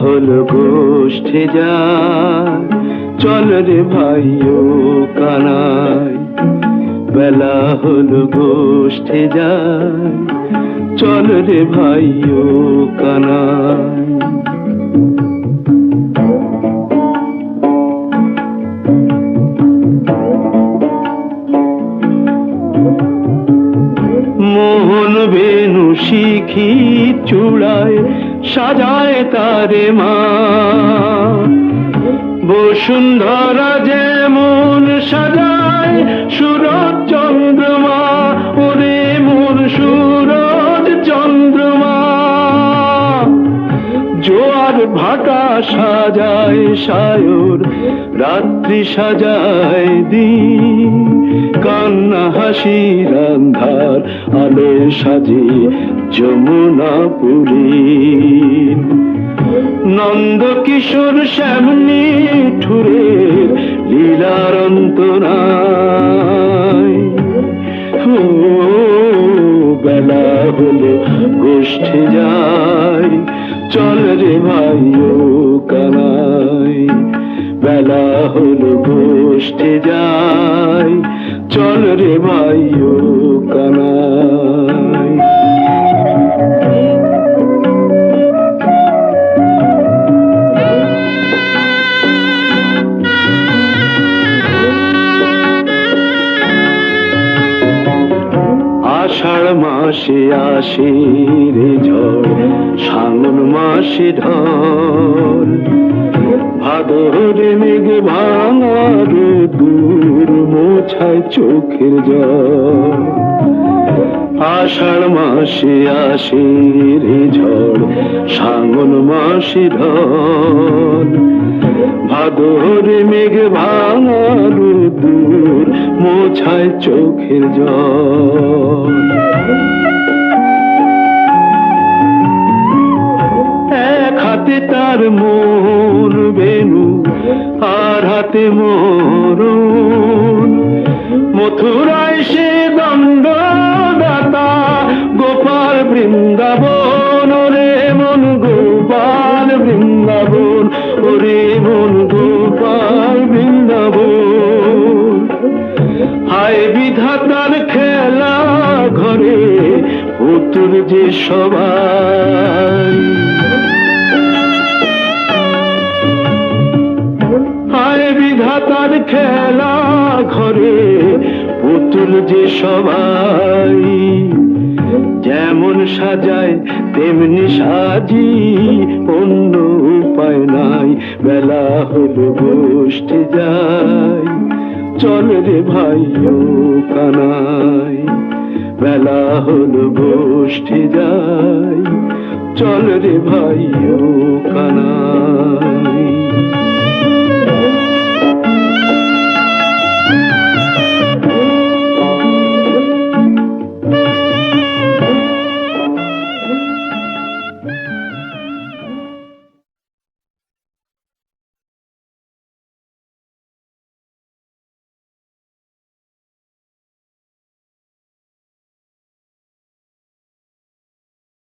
হলো গোষ্ঠে যা চল রে ভাইও কানাই, বেলা হল গোষ্ঠে যা চল রে ভাই ও কানাই। শিখি চূড়ায় সাজায় তারে মা। বসুন্ধরা যেমন সাজায় সুরজ চন্দ্রমা, ওরে মন সুরজ চন্দ্রমা। জোয়ার ভাটা সাজায় সায়র, রাত্রি সাজায় দিন। কান্না হাসি রান্ধার আলে সাজি যমুনা পুরী। নন্দ কিশোর শ্যামনি ঠুরে লীলার বেলা হলো গোষ্ঠে যায়, চল রে ভাই কানাই। বেলা হলো গোষ্ঠে যায় চল রে ভাই কানাই। আষাঢ় মাসে আসে রে ঝড় শ্রাবণ মাসে ঢল ভাদরে মেঘ মোছায় চোখের জল। আষাঢ় মাসে আসে রে ঝড় শ্রাবণ মাসে ভাদরে মেঘ ভাঙার দূর মোছায় চোখের জল। এক হাতে তার মোর বেনু, আর হাতে মরণ পুতুল যে সবাই। হায় বিধাতার খেলা ঘরে পুতুল যে সবাই। যেমন সাজায় তেমনি সাজি, অন্য উপায় নাই, বেলা হলো গোষ্ঠী যায়। চল রে ভাই কানাই। বেলা হল গোষ্ঠী যাই চল রে ভাই ও কানাই